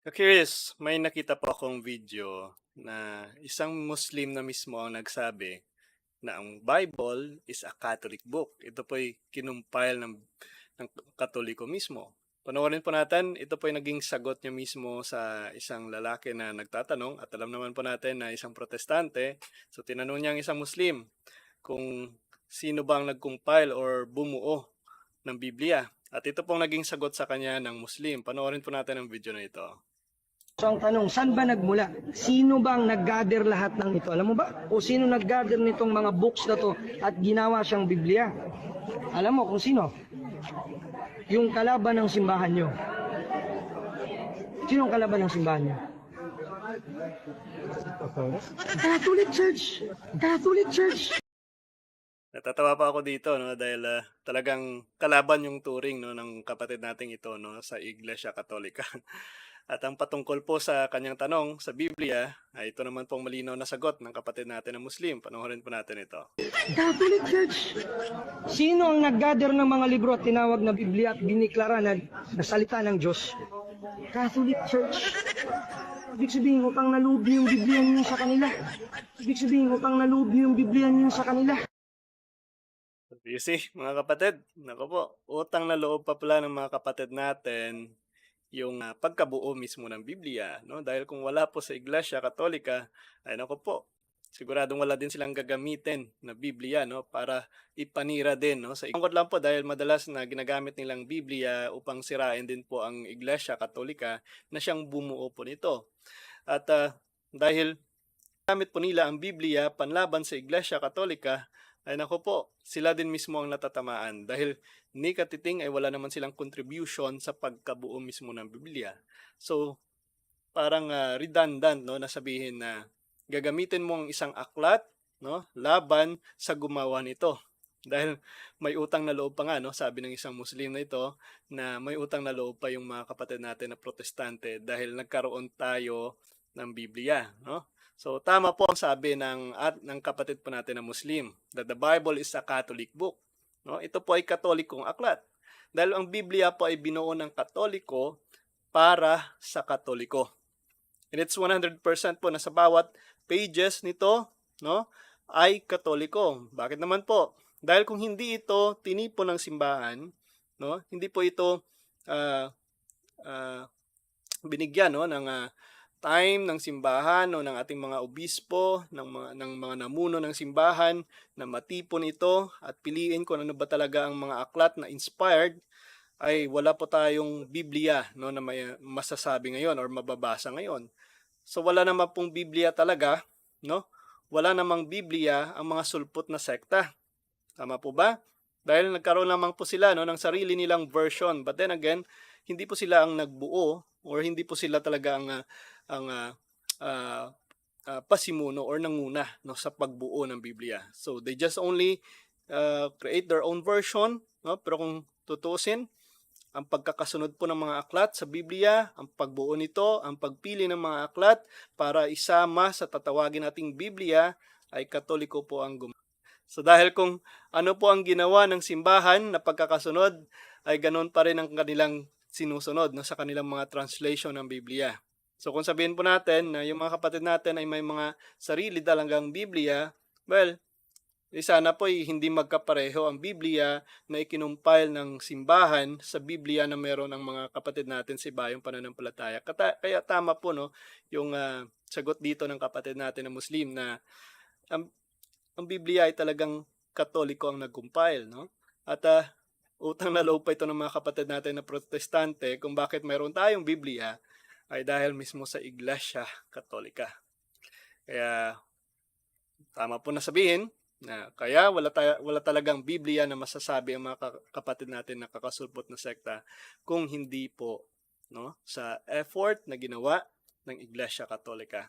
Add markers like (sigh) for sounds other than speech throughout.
Ka-curious, may nakita po akong video na isang Muslim na mismo ang nagsabi na ang Bible is a Catholic book. Ito po ay kinumpile ng, ng Katoliko mismo. Panoorin po natin, ito po ay naging sagot niya mismo sa isang lalaki na nagtatanong at alam naman po natin na isang protestante. So tinanong niya ang isang Muslim kung sino bang nag-compile or bumuo ng Biblia. At ito pong naging sagot sa kanya ng Muslim. Panoorin po natin ang video na ito. So ang tanong, saan ba nagmula? Sino bang nag-gather lahat ng ito? Alam mo ba? O sino nag-gather nitong mga books na to at ginawa siyang Biblia? Alam mo kung sino? Yung kalaban ng simbahan nyo. Sino ang kalaban ng simbahan nyo? Catholic Church! Catholic Church! Natatawa pa ako dito no dahil ah, talagang kalaban yung turing no ng kapatid nating ito no sa Iglesia Katolika. (laughs) At ang patungkol po sa kanyang tanong sa Biblia, ay ito naman pong malinaw na sagot ng kapatid natin na Muslim. Panoorin po natin ito. Catholic Church! Sino ang nag-gather ng mga libro at tinawag na Biblia at diniklara na, na salita ng Diyos? Catholic Church. Ibig sabihin, utang na loob yung Biblia niyo sa kanila. Ibig sabihin, utang na loob yung Biblia niyo sa kanila. You see, mga kapatid, nako po, utang na loob pa pala ng mga kapatid natin yung ah, pagkabuo mismo ng Biblia, no? Dahil kung wala po sa Iglesia Katolika, ay nako po, siguradong wala din silang gagamitin na Biblia, no? Para ipanira din, no? Sa Tungkol lang po dahil madalas na ginagamit nilang Biblia upang sirain din po ang Iglesia Katolika na siyang bumuo po nito. At ah, dahil gamit po nila ang Biblia panlaban sa Iglesia Katolika, ay nako po, sila din mismo ang natatamaan dahil ni katiting ay wala naman silang contribution sa pagkabuo mismo ng Biblia. So, parang ah, redundant no na sabihin na gagamitin mo ang isang aklat no laban sa gumawa nito. Dahil may utang na loob pa nga no, sabi ng isang Muslim na ito na may utang na loob pa yung mga kapatid natin na protestante dahil nagkaroon tayo ng Biblia, no? So tama po ang sabi ng at ng kapatid po natin na Muslim that the Bible is a Catholic book. No? Ito po ay katolikong aklat. Dahil ang Biblia po ay binuo ng Katoliko para sa Katoliko. And it's 100% po na sa bawat pages nito, no, ay Katoliko. Bakit naman po? Dahil kung hindi ito tinipon ng simbahan, no, hindi po ito ah, ah, binigyan no ng ah, time ng simbahan o ng ating mga obispo, ng mga ng mga namuno ng simbahan na matipon ito at piliin kung ano ba talaga ang mga aklat na inspired ay wala po tayong Biblia no na may masasabi ngayon or mababasa ngayon. So wala naman pong Biblia talaga, no? Wala namang Biblia ang mga sulpot na sekta. Tama po ba? Dahil nagkaroon lamang po sila no ng sarili nilang version. But then again, hindi po sila ang nagbuo or hindi po sila talaga ang ah, ang ah, ah, ah, pasimuno or nanguna no sa pagbuo ng Biblia. So they just only uh, create their own version, no? Pero kung tutusin, ang pagkakasunod po ng mga aklat sa Biblia, ang pagbuo nito, ang pagpili ng mga aklat para isama sa tatawagin nating Biblia ay katoliko po ang gum. So dahil kung ano po ang ginawa ng simbahan na pagkakasunod ay ganoon pa rin ang kanilang sinusunod no, sa kanilang mga translation ng Biblia. So kung sabihin po natin na yung mga kapatid natin ay may mga sarili talagang Biblia, well, eh, sana po ay hindi magkapareho ang Biblia na ikinumpile ng simbahan sa Biblia na meron ng mga kapatid natin sa ibayong pananampalataya. Kata, kaya tama po no, yung ah, sagot dito ng kapatid natin na Muslim na ang, ang Biblia ay talagang katoliko ang nag-compile. No? At ah, utang na loob pa ito ng mga kapatid natin na protestante kung bakit meron tayong Biblia ay dahil mismo sa Iglesia Katolika. Kaya tama po na sabihin na kaya wala, ta- wala talagang Biblia na masasabi ang mga ka- kapatid natin na kakasulpot na sekta kung hindi po no sa effort na ginawa ng Iglesia Katolika.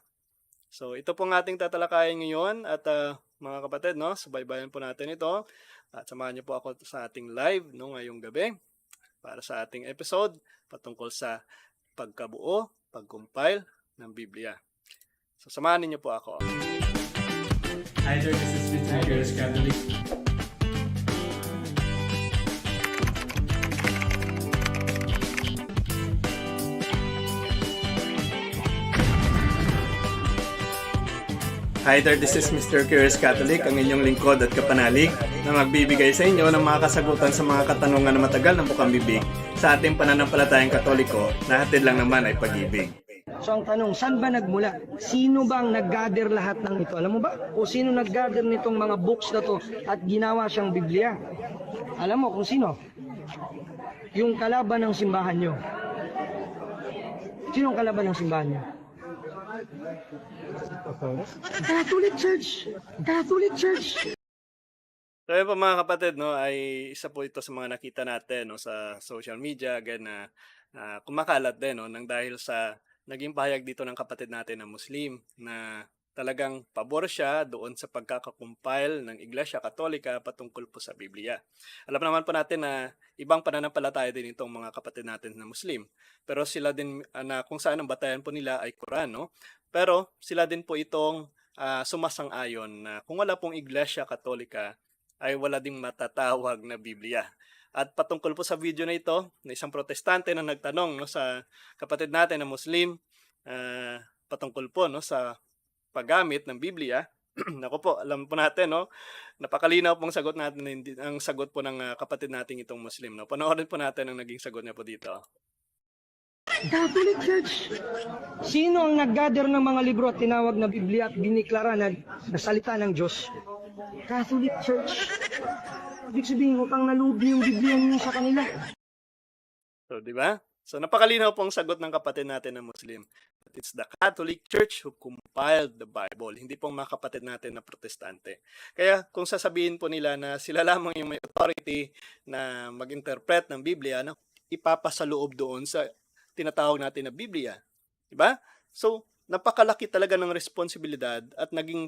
So ito po ang ating tatalakayin ngayon at ah, mga kapatid no, subaybayan po natin ito at samahan niyo po ako sa ating live no ngayong gabi para sa ating episode patungkol sa pagkabuo, pag-compile ng Biblia. So samahan niyo po ako. Hi there, this is Tigers Catholic. Hi there, this is Mr. Curious Catholic, ang inyong lingkod at kapanalig na magbibigay sa inyo ng mga kasagutan sa mga katanungan na matagal na bukang bibig sa ating pananampalatayang katoliko na hatid lang naman ay pag-ibig. So ang tanong, saan ba nagmula? Sino bang nag-gather lahat ng ito? Alam mo ba? O sino nag-gather nitong mga books na to at ginawa siyang Biblia? Alam mo kung sino? Yung kalaban ng simbahan nyo. Sino ang kalaban ng simbahan nyo? Catholic Church! Catholic Church! So yun po mga kapatid, no, ay isa po ito sa mga nakita natin no, sa social media, again na ah, kumakalat din no, nang dahil sa naging pahayag dito ng kapatid natin na Muslim na talagang pabor siya doon sa pagkakakumpile ng Iglesia Katolika patungkol po sa Biblia. Alam naman po natin na ibang pananampalataya din itong mga kapatid natin na Muslim. Pero sila din ah, na kung saan ang batayan po nila ay Quran, no? Pero sila din po itong ah, sumasang-ayon na kung wala pong Iglesia Katolika ay wala ding matatawag na Biblia. At patungkol po sa video na ito, na isang protestante na nagtanong no, sa kapatid natin na Muslim ah, patungkol po no, sa paggamit ng Biblia. (clears throat) Nako po, alam po natin, no? Napakalinaw pong sagot natin, hindi, ang sagot po ng ah, kapatid nating itong Muslim. No? Panoorin po natin ang naging sagot niya po dito. Catholic Church! Sino ang nag-gather ng mga libro at tinawag na Biblia at biniklara na, na salita ng Diyos? Catholic Church! Ibig sabihin, utang na lubi yung Biblia niyo sa kanila. So, di ba? So, napakalinaw po ang sagot ng kapatid natin na Muslim. It's the Catholic Church who compiled the Bible. Hindi po ang mga kapatid natin na protestante. Kaya kung sasabihin po nila na sila lamang yung may authority na mag-interpret ng Biblia, na ipapasaloob doon sa tinatawag natin na Biblia. Di ba? So, napakalaki talaga ng responsibilidad at naging